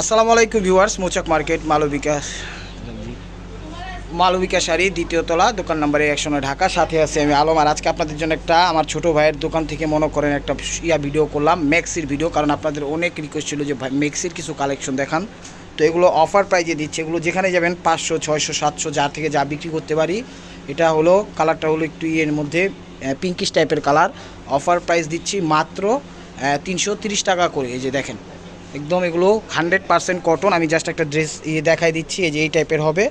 আসসালামু আলাইকুম viewers, Mouchak market, Malabika Malabika sari, দ্বিতীয় তলা, দোকান নাম্বার একশো নয়, ঢাকা। সাথে আছে আমি আলম। আর আজকে আপনাদের জন্য একটা আমার ছোট ভাইয়ের দোকান থেকে মনে করেন একটা ইয়া ভিডিও করলাম ম্যাক্সির ভিডিও, কারণ আপনাদের অনেক রিকোয়েস্ট ছিল যে, ভাই ম্যাক্সির কিছু কালেকশন দেখান। তো এগুলো অফার প্রাইজে দিচ্ছে। এগুলো যেখানে যাবেন, পাঁচশো, ছয়শো, সাতশো, যা থেকে যা বিক্রি করতে পারি। এটা হলো কালারটা হলো একটু ইয়ের মধ্যে পিঙ্কিশ টাইপের কালার অফার প্রাইস দিচ্ছি মাত্র তিনশো টাকা করে। এই যে দেখেন একদম এগুলো হান্ড্রেড পার্সেন্ট কটন আমি জাস্ট একটা ড্রেস ইয়ে দেখাই দিচ্ছি, এই যে এই টাইপের হবে।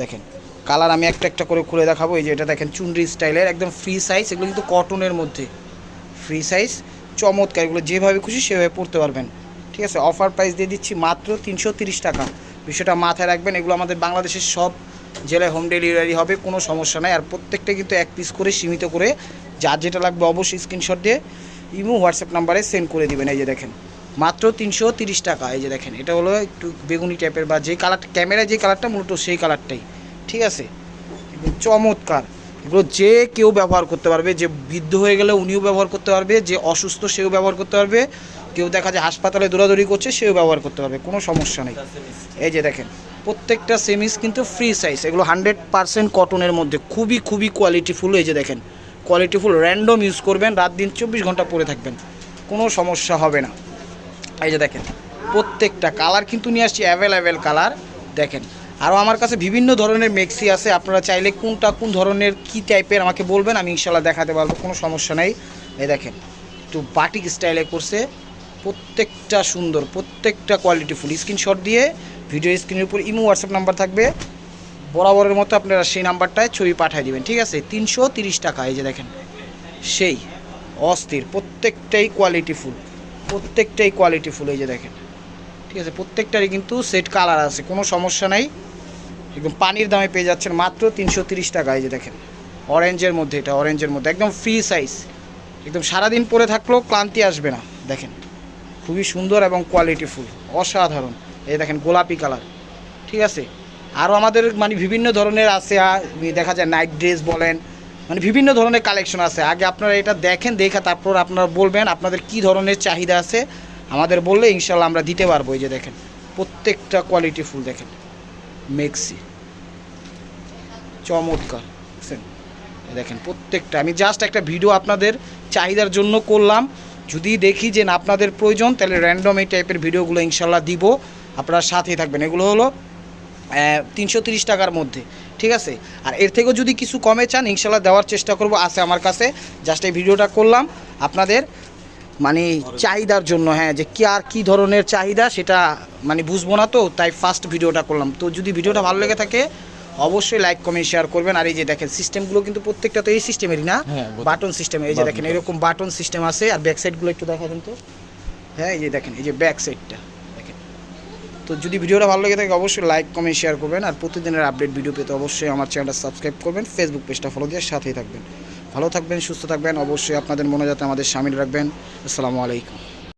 দেখেন কালার আমি একটা একটা করে খুলে দেখাবো। এই যে এটা দেখেন, চুনরি স্টাইলের, একদম ফ্রি সাইজ এগুলো কিন্তু কটনের মধ্যে। ফ্রি সাইজ চমৎকার। এগুলো যেভাবে খুশি সেভাবে পড়তে পারবেন। ঠিক আছে অফার প্রাইস দিয়ে দিচ্ছি মাত্র তিনশো তিরিশ টাকা। বিষয়টা মাথায় রাখবেন, এগুলো আমাদের বাংলাদেশের সব জেলায় হোম ডেলিভারি হবে, কোনো সমস্যা নাই। আর প্রত্যেকটা কিন্তু এক পিস করে সীমিত করে, যার যেটা লাগবে অবশ্যই স্ক্রিনশট দিয়ে ইমো হোয়াটসঅ্যাপ নাম্বারে সেন্ড করে দিবেন। এই যে দেখেন। মাত্র তিনশো তিরিশ টাকা, এই যে দেখেন, এটা হলো একটু বেগুনি টাইপের বা যে কালার ক্যামেরায় যে কালারটা মূলত সেই কালারটাই ঠিক আছে? চমৎকার, এগুলো যে কেউ ব্যবহার করতে পারবে, যে বৃদ্ধ হয়ে গেলে উনিও ব্যবহার করতে পারবে, যে অসুস্থ সেও ব্যবহার করতে পারবে, কেউ দেখা যায় হাসপাতালে দৌড়াদৌড়ি করছে, সেও ব্যবহার করতে পারবে, কোনো সমস্যা নেই। এই যে দেখেন, প্রত্যেকটা সেমিস কিন্তু ফ্রি সাইজ এগুলো হান্ড্রেড পার্সেন্ট কটনের মধ্যে, খুবই খুবই কোয়ালিটিফুল এই যে দেখেন কোয়ালিটিফুল র্যান্ডম ইউজ করবেন, রাত দিন চব্বিশ ঘণ্টা পরে থাকবেন, কোনো সমস্যা হবে না। এই যে দেখেন, প্রত্যেকটা কালার কিন্তু নিয়ে আসছি অ্যাভেলেবেল কালার দেখেন। আরও আমার কাছে বিভিন্ন ধরনের মেক্সি আছে, আপনারা চাইলে কোনটা কোন ধরনের কি টাইপের আমাকে বলবেন, আমি ইনশাল্লাহ দেখাতে পারব, কোনো সমস্যা নেই। এই দেখেন, একটু বাটিক স্টাইলে করছে, প্রত্যেকটা সুন্দর, প্রত্যেকটা কোয়ালিটিফুল স্ক্রিনশট দিয়ে ভিডিও স্ক্রিনের উপর ইমো হোয়াটসঅ্যাপ নাম্বার থাকবে, বরাবরের মতো আপনারা সেই নাম্বারটায় ছবি পাঠিয়ে দিবেন, ঠিক আছে? তিনশো টাকা, এই যে দেখেন, সেই অস্থির, প্রত্যেকটাই কোয়ালিটিফুল প্রত্যেকটাই কোয়ালিটিফুল এই যে দেখেন। ঠিক আছে, প্রত্যেকটারই কিন্তু সেট কালার আছে, কোনো সমস্যা নাই। একদম পানির দামে পেয়ে যাচ্ছেন মাত্র তিনশো তিরিশ টাকা, এই যে দেখেন। অরেঞ্জের মধ্যে এটা অরেঞ্জের মধ্যে, একদম ফ্রি সাইজ একদম সারাদিন পরে থাকলেও ক্লান্তি আসবে না, দেখেন। খুবই সুন্দর এবং কোয়ালিটিফুল অসাধারণ। এই দেখেন গোলাপি কালার ঠিক আছে? আরও আমাদের মানে বিভিন্ন ধরনের আছে দেখা যায় নাইট ড্রেস বলেন মানে বিভিন্ন ধরনের কালেকশন আছে। আগে আপনারা এটা দেখেন, দেখা তারপর আপনারা বলবেন আপনাদের কি ধরনের চাহিদা আছে। আমাদের বললে ইনশাল্লাহ আমরা দিতে পারব, এই যে দেখেন, প্রত্যেকটা কোয়ালিটি ফুল দেখেন। মেক্সি চমৎকার দেখেন, প্রত্যেকটা। আমি জাস্ট একটা ভিডিও আপনাদের চাহিদার জন্য করলাম। যদি দেখি যে আপনাদের প্রয়োজন, তাহলে র্যান্ডম এই টাইপের ভিডিওগুলো ইনশাল্লাহ দিব। আপনারা সাথেই থাকবেন। এগুলো হলো তিনশো তিরিশ টাকার মধ্যে ঠিক আছে? আর এর থেকেও যদি কিছু কমে চান ইনশাল্লাহ দেওয়ার চেষ্টা করব আছে আমার কাছে। জাস্ট এই ভিডিওটা করলাম আপনাদের মানে চাহিদার জন্য হ্যাঁ যে কি আর কি ধরনের চাহিদা সেটা মানে বুঝব না তো তাই ফার্স্ট ভিডিওটা করলাম। তো যদি ভিডিওটা ভালো লেগে থাকে অবশ্যই লাইক কমেন্ট শেয়ার করবেন। আর এই যে দেখেন সিস্টেমগুলো কিন্তু প্রত্যেকটা তো এই সিস্টেমেরই না? হ্যাঁ, বাটন সিস্টেম এই যে দেখেন এরকম বাটন সিস্টেম আছে। আর ব্যাক সাইডগুলো একটু দেখা দেন তো। হ্যাঁ এই যে দেখেন এই যে ব্যাক সাইডটা তো যদি ভিডিওটা ভালো লেগে থাকে, অবশ্যই লাইক কমেন্ট শেয়ার করবেন। আর প্রতিদিনের আপডেট ভিডিও পেতে অবশ্যই আমার চ্যানেলটা সাবস্ক্রাইব করবেন ফেসবুক পেজটা ফলো দিয়ে সাথেই থাকবেন। ভালো থাকবেন, সুস্থ থাকবেন, অবশ্যই আপনাদের মনে যাতে আমাদের সামিল রাখবেন। আসসালামু আলাইকুম।